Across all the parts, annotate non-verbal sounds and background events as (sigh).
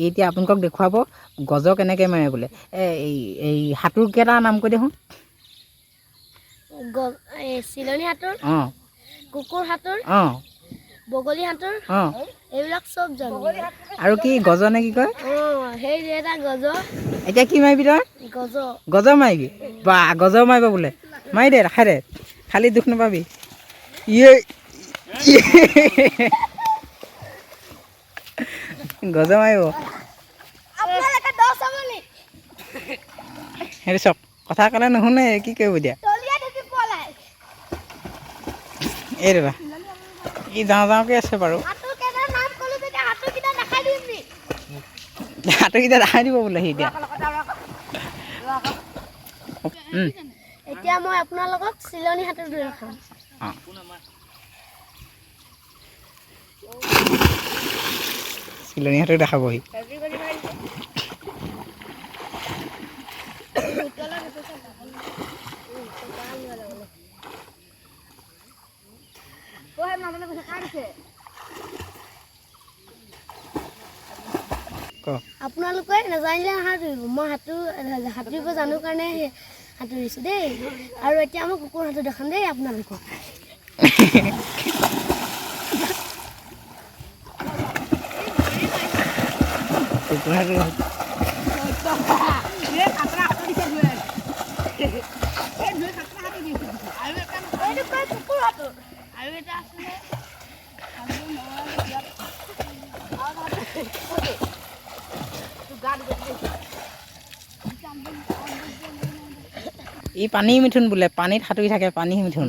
এতিয়া আপোনালোকক দেখুৱাব গজ কেনেকৈ মাৰে বোলে। এই এই- সাঁতোৰকেইটাৰ নাম কৈ এই চিলনী সাঁতোৰ অঁ। কুকুৰ সাঁতোৰ অঁ। বগলী সাঁতোৰ অঁ। এইবিলাক চব জানো। আৰু কি গজ নে কি কয়? অঁ সেই এটা গজ। এতিয়া কি মাৰিবি তই? গজ। গজ মাৰিবি? বা গজ মাৰিব বোলে। মাৰি দে ৰাখাই দে। খালি দুখ নাপাবি। ইয়ে। গজ মাৰিব আপোনালোকে দহ চাবনি সেইটো চাওক কথা ক'লে নুশুনে কি কৰিব পলাই। এই দাদা ই যাওঁ যাওঁকৈ আছে বাৰু। সাঁতোৰকেইটা দেখাই দিব বোলে সি এতিয়া। এতিয়া মই আপোনালোকক চিলনী সাঁতোৰ দেখাম অঁ চিলনী হাতক দেখাবহি ক। আপোনালোকে নাজানিলে সাঁতুৰিব মই সাঁতোৰ সাঁতুৰিব জানো কাৰণে সাঁতুৰিছোঁ দেই। আৰু এতিয়া মই কুকুৰ সাঁতোৰ দেখাম দেই আপোনালোকক (laughs) কুকুৰা এইটো কয় কুকুৰ সাঁতোৰ আৰু এটা আছিলে ই পানী মিথুন বোলে পানীত সাঁতুৰি থাকে পানী মিথুন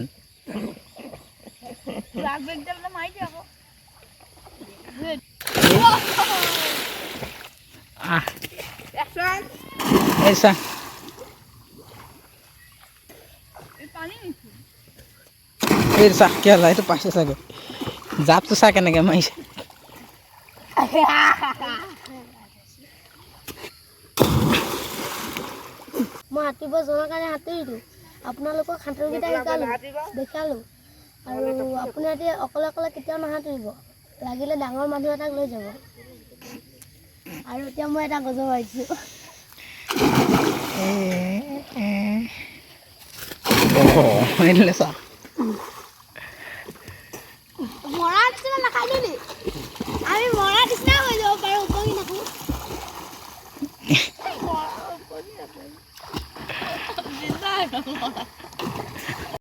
আহ। এই চা। এই চা, কিয় এইটো পাইছে চাগে। জাপটো চা কেনেকৈ মাৰিছে? মই সাঁতুৰিব জনাৰ কাৰণে সাঁতুৰিলোঁ আপোনালোকক সাঁতোৰকেইটা শিকালোঁ, দেখালোঁ। আৰু আপোনালোকে অকলে অকলে কেতিয়াও নাসাঁতুৰিব লাগিলে ডাঙৰ মানুহ এটাক লৈ যাব। আৰু এতিয়া মই এটা গজ মাৰিছোঁ এইটোলৈ চা মৰা নিচিনা নাখালো নি আমি মৰা নিচিনা হৈ যাব পাৰোঁ উপঙি নাখোঁ